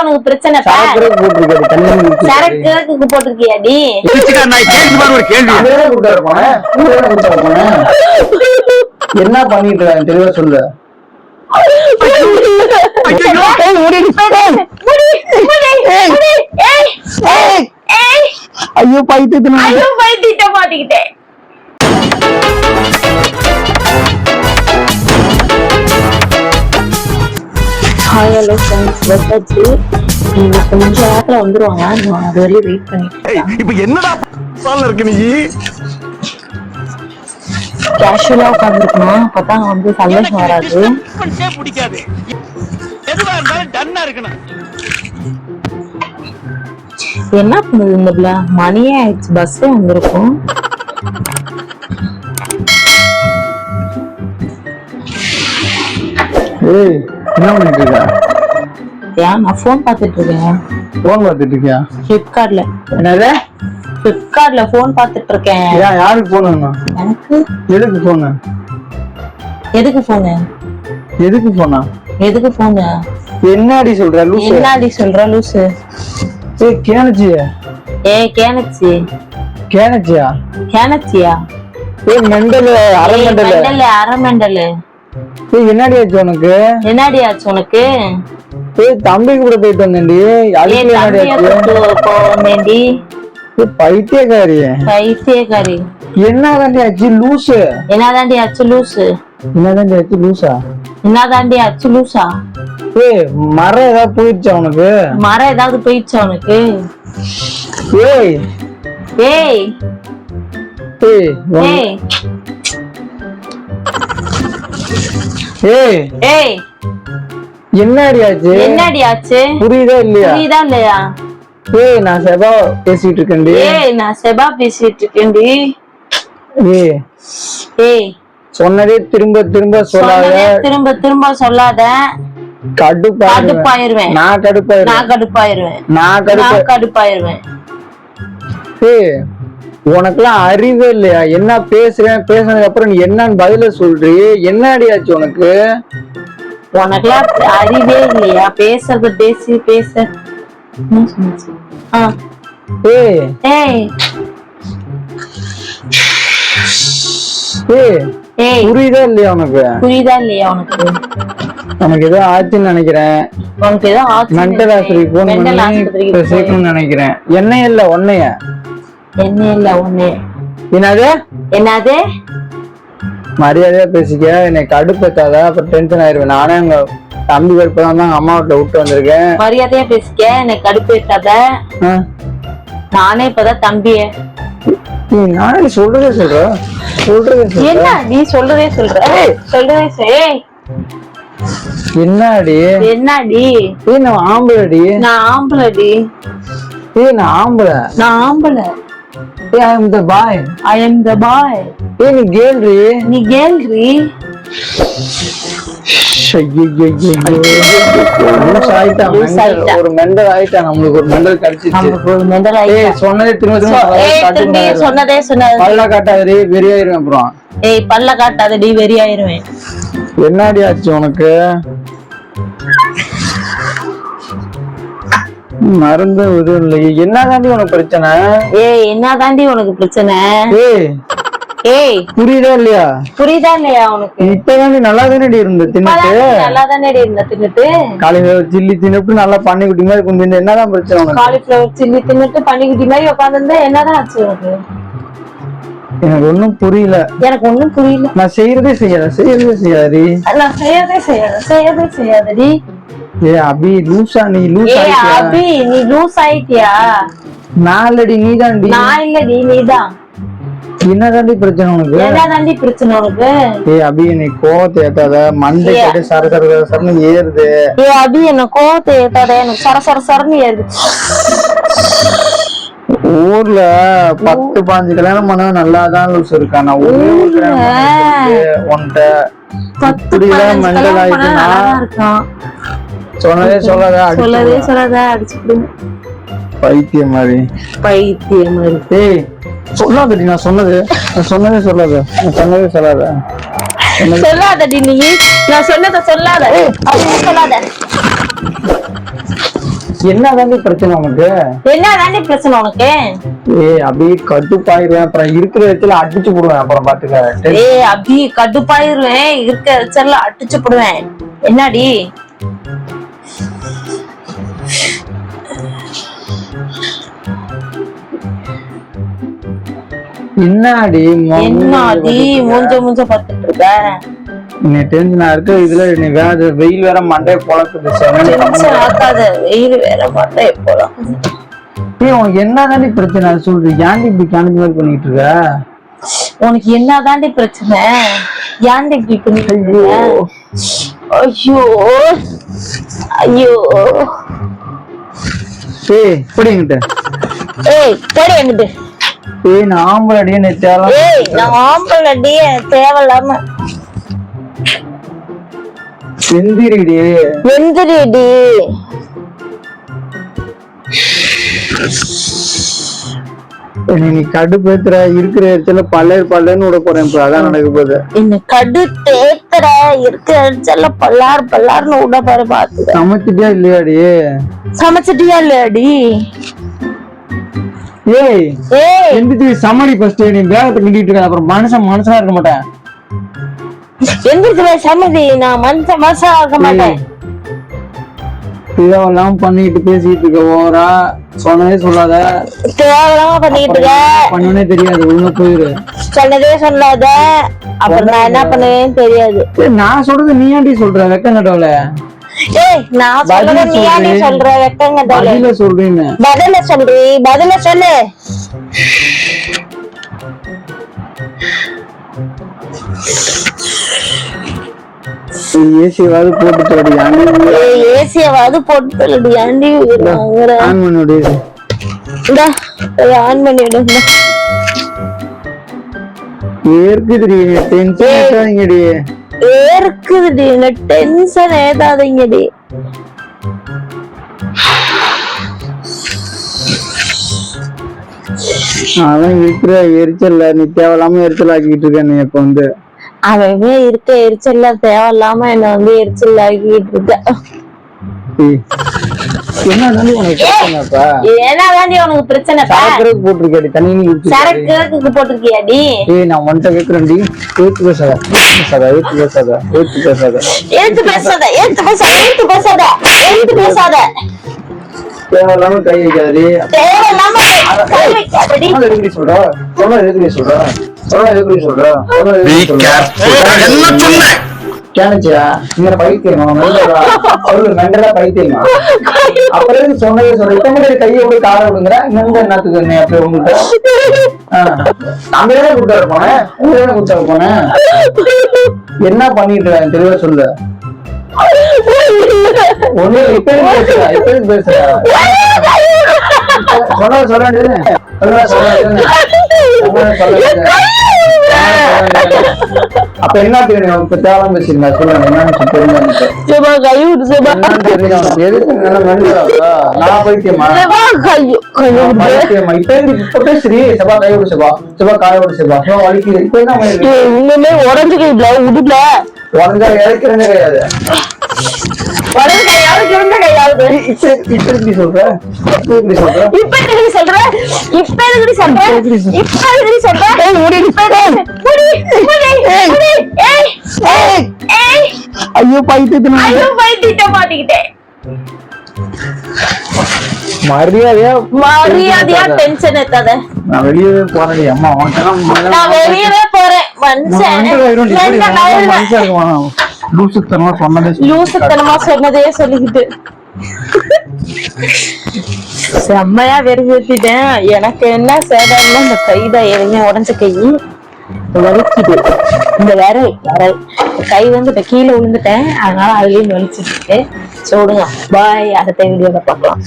உனக்கு பிரச்சனை. சரக்கு வர போனேன். என்ன பண்ணிட்டு இருக்காங்க தெளிவா சொல்லு. ஐயோ பைத்தியத்தின ஐயோ பைத்திட்ட மாட்டிக்கிட்டேன். ஹாய் ஹலோ ஃப்ரெண்ட்ஸ் வந்தாச்சு நீங்க கொஞ்ச நேரத்துல வந்துருவாங்க. நான் அது வரையும் வெயிட் பண்ணிட்டு இப்ப என்னடா இருக்கு நீ? கேஷுவலா உட்காந்துருக்கணும் அப்பதான் வந்து சந்தோஷம் வராது. பிடிக்காது. எதுவா இருந்தாலும் டன்னா இருக்கணும். என்ன பண்ணுது இந்த பிள்ளை மணியே ஆயிடுச்சு. பஸ்ஸே வந்திருக்கும். ஏய் என்ன பண்ணிட்டு இருக்க? ஏன் நான் ஃபோன் பார்த்துட்டு இருக்கேன். போன் பார்த்துட்டு இருக்கியா? ஃப்ளிப்கார்ட்ல என்னது? ஃப்ளிப்கார்ட்ல ஃபோன் பார்த்துட்டு இருக்கேன். ஏன் யாருக்கு போன் வேணும்? எனக்கு? எதுக்கு போனு எதுக்கு போனு எதுக்கு போனா எதுக்கு போனு என்னடி சொல்ற லூசு? என்னடி சொல்ற லூசு? ஏய் கேனச்சி ஏய் கேனச்சி. கேனச்சியா? கேனச்சியா? ஏய் மெண்டல் அரை மெண்டல். மெண்டலு அரை மெண்டலு. என்னடி ஆச்சு உனக்கு? என்னடி ஆச்சு உனக்கு? ஏய் தம்பி கூட போயிட்டு வந்தேன்டி. போனேன்டி பைத்தியக்காரி. பைத்தியக்காரி. என்னதாண்டி ஆச்சு? லூசு. என்னதாண்டி ஆச்சு லூசு? என்னதாண்டி ஆச்சு? லூசா? என்னதாண்டி ஆச்சு லூசா? ஏய் மரம் ஏதாவது போயிடுச்சா உனக்கு? மரம் ஏதாவது போயிடுச்சா உனக்கு? ஏய். ஏய். ஏய் ஏய். ஏய் ஏய். என்னடி ஆச்சு என்னடி ஆச்சு புரியுதா இல்லையா? புரியுதா இல்லையா? ஏய் நான் செபா பேசிட்டு இருக்கேன்டி. ஏய் நான் செபா பேசிட்டு இருக்கேன்டி. ஏய் ஏய். சொன்னதே திரும்ப திரும்ப சொல்லாத. திரும்ப திரும்ப சொல்லாத. கடுப்பாயிருவேன். நான் கடுப்பாயிருவேன். நான் கடுப்பாயிருவேன். நான் கடுப்பா நான் கடுப்பாயிருவேன். ஏய் உனக்கெல்லாம் அறிவே இல்லையா? என்ன பேசுறேன் பேசுனதுக்கு அப்புறம் நீ என்னன்னு பதில சொல்றீ? என்னடி ஆச்சு உனக்கு? உனக்கெல்லாம் அறிவே இல்லையா? பேசுறது பேசி பேச. என்ன ஏய். புரியுதா இல்லையா உனக்கு? புரியுதா இல்லையா உனக்கு? உனக்கு ஏதோ ஆச்சுன்னு நினைக்கிறேன். உனக்கு ஏதோ ஆச்சு மென்டல் ஆஸ்பத்திரிக்கு போன் பண்ணி சேர்க்கணும்னு நினைக்கிறேன். என்ன இல்ல உன்னைய. என்ன இல்ல ஒண்ணு என்னது? என்னது? மரியாதையா பேசிக்க என்னை கடுப்பேத்தாத அப்புறம் டென்ஷன் ஆயிருவேன். நானே அங்க தம்பி கடுப்பு தான் அம்மா வீட்டுல விட்டு வந்திருக்கேன். மரியாதையா பேசிக்க என்னை கடுப்பேத்தாத? நானே இப்பதான் தம்பிய. நீ நானே சொல்றதே சொல்ற. சொல்றதே சொல்ற. என்ன நீ சொல்றதே சொல்ற? சொல்றதே சொல். ஏய்! என்னடி? என்னடி? ஏய் நான் ஆம்பளடி. நான் ஆம்பளடி. ஏய் நான் ஆம்பளை. நான் ஆம்பள. ஏய் ஐ அம் த பாய் ஐ எம் த பாய் ஏய் நீ கேள்றி? நீ கேள்றி? Loose ஆயிட்டா. ஒரு மெண்டல் ஆயிட்டா நம்மளுக்கு ஒரு மெண்டல் கிடைச்சிச்சு நமக்கு ஒரு மெண்டல் ஏய் ஆயிட்டா சொன்னதே திரும்ப. சொன்னதே சொன்னது. பல்ல காட்டாதே வெறியாயிருவேன் அப்புறம். ஏய் பல்ல காட்டாதடி வெறியாயிருவேன். என்னடி ஆச்சு உனக்கு? மருந்து எதுவும் இல்லையே என்னதாண்டி உனக்கு பிரச்சனை? ஏய் என்னதாண்டி உனக்கு பிரச்சனை? ஏய் ஏய் புரியுதா இல்லையா? புரியுதா இல்லையா உனக்கு? இப்பதாண்டி நல்லா தானடி இருந்த தின்னுட்டு? நல்லா தானே இருந்த தின்னுட்டு? காலையில சில்லி தின்னுட்டு நல்லா பண்ணி குட்டி மாதிரி கொஞ்சம் என்னதான் பிரச்சனை காலிஃபிளவர் சில்லி தின்னுட்டு பன்னிக்குட்டி மாதிரி உட்காந்துருந்தா என்னதான் ஆச்சு உனக்கு? எனக்கு ஒண்ணும் புரியல. எனக்கு ஒண்ணும் புரியல. நான் செய்யறதே செய்யல செய்யறதே செய்யாதடி. நான் செய்யறதே செய்யாத செய்யறதே செய்யாதடி. ஏ அபி லூசா நீ லூஸ் ஏய் ஆயிட்டியா? அபி நீ லூஸ் ஆயிட்டியா? நாலடி நீதாண்டி நான் இல்லடி நீதான் என்னதாண்டி பிரச்சனை உனக்கு? என்னதாண்டி பிரச்சனை உனக்கு? ஏய் அபி நீ கோவத்தை ஏத்தாத. மண்டை. கட்டு சர சர சர சரன்னு ஏறுது. ஏய் அபி என்ன கோவத்தை ஏத்தாத? எனக்கு சர சர சரன்னு ஏறுது. ஊர்ல பத்து பாஞ்சு கல்யாணம் பண்ணா நல்லா தான் லூஸ் இருக்கா? நான் பண்ணிட்டு உன்கிட்ட. பதினஞ்சு மெண்டல் கல்யாணம் சொன்னதே சொல்லாத சொல்லவே அடிச்சு சொல்லாத அடிச்சுக்கிடுங்க பைத்தியம் மாதிரி. பைத்தியம் மாதிரி. ஏய் சொல்லாதடி நான் சொன்னது. நான் சொன்னதே சொல்லாத. நான் சொன்னதே சொல்லாத. சொல்லாதடி நீ. நான் சொன்னதை சொல்லாத. சொல்லாத. என்ன தாண்டி பிரச்சனை உனக்கு? என்ன தாண்டி பிரச்சனை உனக்கு? ஏய் அப்படியே கட்டுப்பாயிருவேன் அப்புறம் இருக்கிற இடத்துல அடிச்சு போடுவேன். அப்புறம் பாத்துக்க. ஏய் அபி கடுப்பாயிருவேன். இருக்க செல்ல அடிச்சு போடுவேன். என்னடி? என்னடி என்னடி மூஞ்ச மூஞ்ச பார்த்துட்டு இருக்க நீ டென்ஷனா இருக்க. இதுல நீ வேற வெயில் வேற மண்டைய பொழக்குது டென்ஷன் ஆக்காத. வெயில் வேற மாட்டேன் போலாம் ஏய் உனக்கு என்ன தாண்டி பிரச்சனை சொல்லு ஏன்டி இப்படி கணக்கு மாதிரி பண்ணிட்டு இருக்க உனக்கு என்ன தாண்டி பிரச்சனை? ஏன்டி இப்படி பண்ணிட்டு இருக்க? ஐயோ. ஐயோ. ஏய் என்கிட்ட. ஏய் போடி என்கிட்ட. ஏய் நான் ஆம்பளை அடியே நேத்தாலும் ஏய் நான் ஆம்பளை அடியே தேவையில்லாம செந்திரிடி வெந்திரிடி. என்னை நீ கடுப்பேத்துற இருக்கிற இடத்துல பல்லர் பல்லன்னு விட போறேன் இப்ப அதான் நடக்க போகுது. என்ன கடு தேத்துற இருக்க இடத்துல பல்லார் பல்லார்னு விட பாரு பாத்துக்க. சமைச்சிட்டியா இல்லையாடி? சமைச்சிட்டியா இல்லையாடி? ஏய் ஏய். எந்திரிச்சு சமாளி ஃபர்ஸ்ட் நீ வேகத்தை கிண்டிட்டு இருக்க அப்புறம் மனுஷன் மனுஷனா இருக்க மாட்டேன். எந்திரிச்சு சமைதி நான் மனுஷன் மனுஷன் மாட்டேன். இதெல்லாம் பண்ணிட்டு பேசிட்டு இருக்க ஓவரா. சொன்னதே சொல்லாத. தேவையில்லாம பண்ணிட்டு இருக்க. பண்ணனே தெரியாது ஒழுங்கா போயிரு சொன்னதே சொல்லாத. அப்புறம் நான் என்ன பண்ணுவேன்னு தெரியாது. நான் சொல்றது நீ ஏன்டி சொல்ற? வெக்கம் கடவுள ஏய் நான் சொல்றத நீ ஏன். சொல்ற? வெக்கங்க பதில சொல்றேன்னு பதில சொல்லு பதில சொல்லு. ஏசியாவது போட்டு தோடி ஏசியாவது போட்டு சொல்லடி ஆண்டி ஆன் பண்ணி இந்தா ஆன் பண்ணி விடுங்க ஏற்குதுடி டென்ஷன் ஏத்தாதீங்கடி ஏற்குதுடி என்ன டென்ஷன் ஏதாதீங்கடி அதான் இருக்கிற எரிச்சல்ல நீ தேவையில்லாம எரிச்சல் ஆக்கிட்டு இருக்க நீ இப்ப வந்து. அவன் இருக்க எரிச்சல்ல தேவையில்லாம என்ன வந்து எரிச்சல் ஆக்கிட்டு இருக்க. என்ன உனக்கு பிரச்சனைப்பா. தாண்டி உனக்கு பிரச்சனை சரக்கு போட்டிருக்கேடி தண்ணி நீ சரக்கு போட்டிருக்கியாடி? ஏய் நான் உன்கிட்ட கேக்குறேன்டி. ஏத்து பேசாத ஏத்து பேசாத ஏத்து பேசாத ஏத்து பேசாத எடுத்து பேசாத எடுத்து பேசாத எடுத்து பேசாத. தேவையில்லாம கை வைக்காதடி. தேவையில்லாம கை வைக்காதடி. சொல்ற? சொல்ற? எதுக்கு சொல்ற? என்ன கேனுச்சியா நீங்க பைத்தியமா மெண்டலா அவரு மெண்டலா பைத்தியமா அப்புறம் சொன்னதே சொல்ற இப்ப மட்டும் கையை விட காரை விடுங்கிற இங்க என்னத்துக்கு என்ன அப்படி உங்கள்கிட்ட அங்க தானே கூட்டாரு போனேன். அங்க தானே கூட்டாரு போனேன். என்ன பண்ணிட்டு தெளிவா சொல்லு. ஒண்ணு இப்ப இப்ப பேசுற? சொல்ல. சொல்ல. சொல்ல. சொல்ல அப்ப என்ன தெரியும்? இப்ப தேவை பேசிருந்தா சொல்லுங்க என்னன்னு தெரிஞ்சு தெரியும். எதுக்கு நல்லா மெண்டலா? நான் பைத்தியமா? சும்மா கையோ கையோ பைத்தியமா? இப்ப இருந்து இப்ப பேசுறீ? செவ்வா கை விடு செவ்வா செவ்வா காய விடு செவ்வா செவ்வா வலிக்குது. இப்ப என்ன பண்ணிருக்கு இன்னுமே உடஞ்சு கையில உடுல உடஞ்சா இறக்கிறதே கிடையாது இப்ப இப்ப எப்படி சொல்ற? இப்ப எப்படி சொல்ற? இப்ப எதுக்கு சொல்ற? இப்ப எதுக்கு சொல்ற? இப்ப எதுக்கு சொல்ற? ஏய் முடி. முடி முடி முடி. ஏய் ஏய். ஏய். ஐயோ பைத்தியத்தின ஐயோ பைத்திட்ட மாட்டிக்கிட்டேன். மரியாதையா? மரியாதையா டென்ஷன் ஏத்தாத நான் வெளியவே போறேன் அம்மா உனக்கெல்லாம் நான் வெளியவே போறேன். மனுஷன். மெண்டல் ஆயிடுவேன். லூசுத்தனமா சொன்னதே. லூசுத்தனமா சொன்னதே சொல்லிக்கிட்டு. செம்மையா வெறுப்பேத்திட்டேன் எனக்கு என்ன சேதம்னா இந்த கைதான் எதுவுமே உடஞ்ச கை. வலிக்குது. இந்த விரல் விரல். கை வந்து இப்ப கீழே விழுந்துட்டேன். அதனால அதுலயும் வலிச்சுட்டு இருக்கு. பாய் அடுத்த வீடியோல பார்க்கலாம்.